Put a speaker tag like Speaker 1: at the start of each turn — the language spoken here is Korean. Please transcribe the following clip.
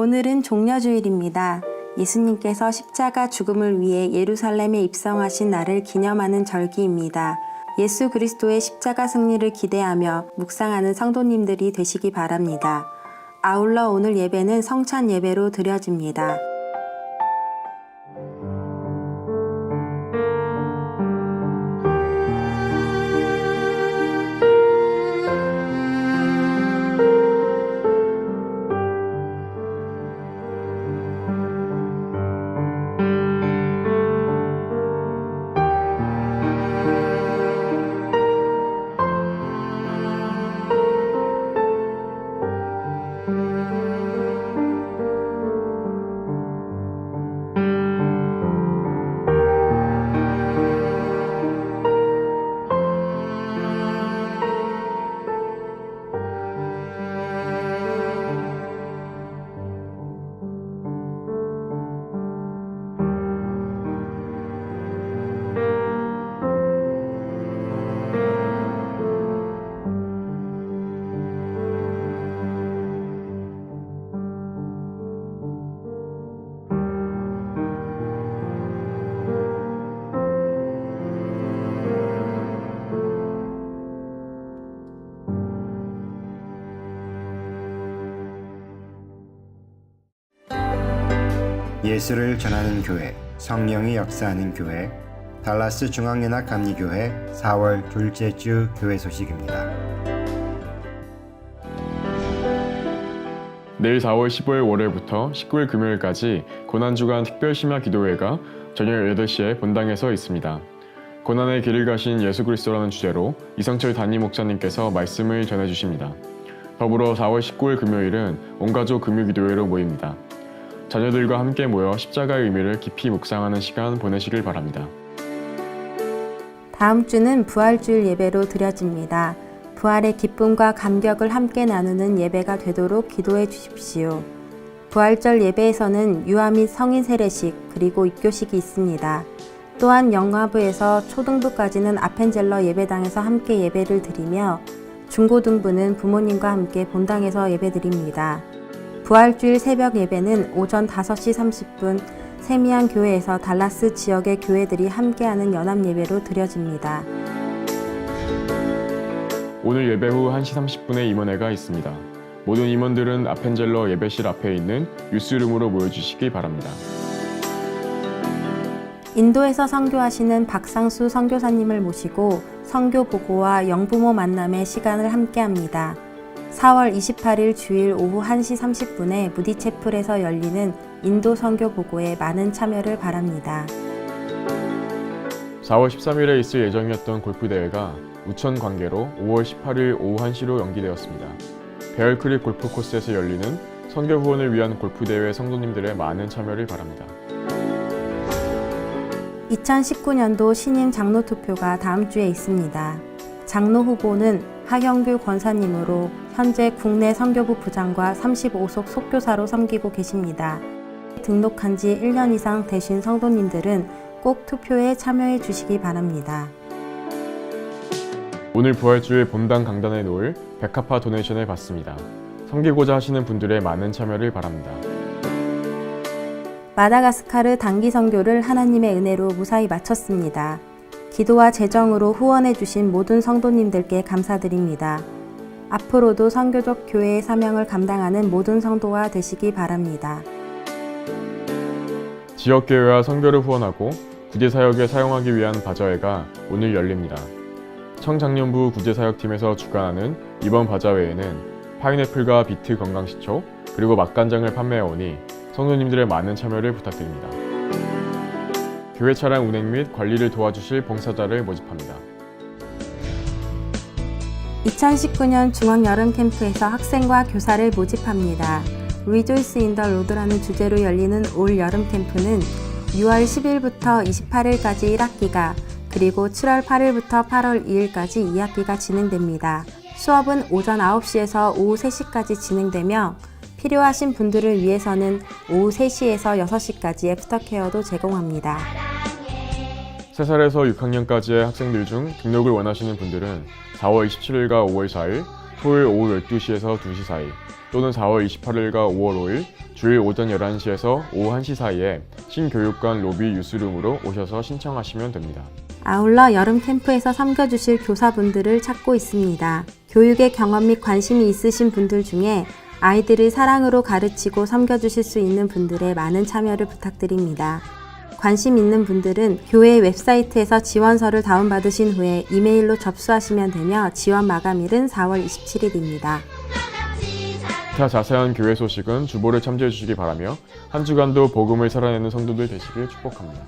Speaker 1: 오늘은 종려주일입니다. 예수님께서 십자가 죽음을 위해 예루살렘에 입성하신 날을 기념하는 절기입니다. 예수 그리스도의 십자가 승리를 기대하며 묵상하는 성도님들이 되시기 바랍니다. 아울러 오늘 예배는 성찬 예배로 드려집니다.
Speaker 2: 예수를 전하는 교회, 성령이 역사하는 교회, 달라스 중앙연합 감리교회 4월 둘째 주 교회 소식입니다.
Speaker 3: 내일 4월 15일 월요일부터 19일 금요일까지 고난주간 특별심야 기도회가 저녁 8시에 본당에서 있습니다. 고난의 길을 가신 예수 그리스도라는 주제로 이성철 담임 목사님께서 말씀을 전해 주십니다. 더불어 4월 19일 금요일은 온가족 금요기도회로 모입니다. 자녀들과 함께 모여 십자가의 의미를 깊이 묵상하는 시간 보내시길 바랍니다.
Speaker 1: 다음 주는 부활주일 예배로 드려집니다. 부활의 기쁨과 감격을 함께 나누는 예배가 되도록 기도해 주십시오. 부활절 예배에서는 유아 및 성인 세례식 그리고 입교식이 있습니다. 또한 영화부에서 초등부까지는 아펜젤러 예배당에서 함께 예배를 드리며 중고등부는 부모님과 함께 본당에서 예배드립니다. 부활주일 새벽 예배는 오전 5시 30분 세미안 교회에서 달라스 지역의 교회들이 함께하는 연합 예배로 드려집니다.
Speaker 3: 오늘 예배 후 1시 30분에 임원회가 있습니다. 모든 임원들은 아펜젤러 예배실 앞에 있는 유스룸으로 모여주시기 바랍니다.
Speaker 1: 인도에서 선교하시는 박상수 선교사님을 모시고 선교 보고와 영부모 만남의 시간을 함께합니다. 4월 28일 주일 오후 1시 30분에 무디체플에서 열리는 인도 선교 보고에 많은 참여를 바랍니다.
Speaker 3: 4월 13일에 있을 예정이었던 골프 대회가 우천 관계로 5월 18일 오후 1시로 연기되었습니다. 베얼크릭 골프 코스에서 열리는 선교 후원을 위한 골프 대회 성도님들의 많은 참여를 바랍니다.
Speaker 1: 2019년도 신임 장로 투표가 다음 주에 있습니다. 장로 후보는 하경규 권사님으로 현재 국내 선교부 부장과 35속 속교사로 섬기고 계십니다. 등록한 지 1년 이상 되신 성도님들은 꼭 투표에 참여해 주시기 바랍니다.
Speaker 3: 오늘 부활주일 본당 강단에 놓을 백합화 도네이션을 받습니다. 섬기고자 하시는 분들의 많은 참여를 바랍니다.
Speaker 1: 마다가스카르 단기 선교를 하나님의 은혜로 무사히 마쳤습니다. 기도와 재정으로 후원해 주신 모든 성도님들께 감사드립니다. 앞으로도 선교적 교회의 사명을 감당하는 모든 성도가 되시기 바랍니다.
Speaker 3: 지역교회와 선교를 후원하고 구제사역에 사용하기 위한 바자회가 오늘 열립니다. 청장년부 구제사역팀에서 주관하는 이번 바자회에는 파인애플과 비트 건강식초 그리고 맛간장을 판매해오니 성도님들의 많은 참여를 부탁드립니다. 교회 차량 운행 및 관리를 도와주실 봉사자를 모집합니다.
Speaker 1: 2019년 중앙 여름 캠프에서 학생과 교사를 모집합니다. Rejoice in the Lord라는 주제로 열리는 올 여름 캠프는 6월 10일부터 28일까지 1학기가 그리고 7월 8일부터 8월 2일까지 2학기가 진행됩니다. 수업은 오전 9시에서 오후 3시까지 진행되며 필요하신 분들을 위해서는 오후 3시에서 6시까지 애프터케어도 제공합니다.
Speaker 3: 3살에서 6학년까지의 학생들 중 등록을 원하시는 분들은 4월 27일과 5월 4일 토요일 오후 12시에서 2시 사이 또는 4월 28일과 5월 5일 주일 오전 11시에서 오후 1시 사이에 신교육관 로비 유스룸으로 오셔서 신청하시면 됩니다.
Speaker 1: 아울러 여름 캠프에서 섬겨주실 교사분들을 찾고 있습니다. 교육에 경험 및 관심이 있으신 분들 중에 아이들을 사랑으로 가르치고 섬겨주실 수 있는 분들의 많은 참여를 부탁드립니다. 관심 있는 분들은 교회 웹사이트에서 지원서를 다운받으신 후에 이메일로 접수하시면 되며 지원 마감일은 4월 27일입니다.
Speaker 3: 더 자세한 교회 소식은 주보를 참조해 주시기 바라며 한 주간도 복음을 살아내는 성도들 되시길 축복합니다.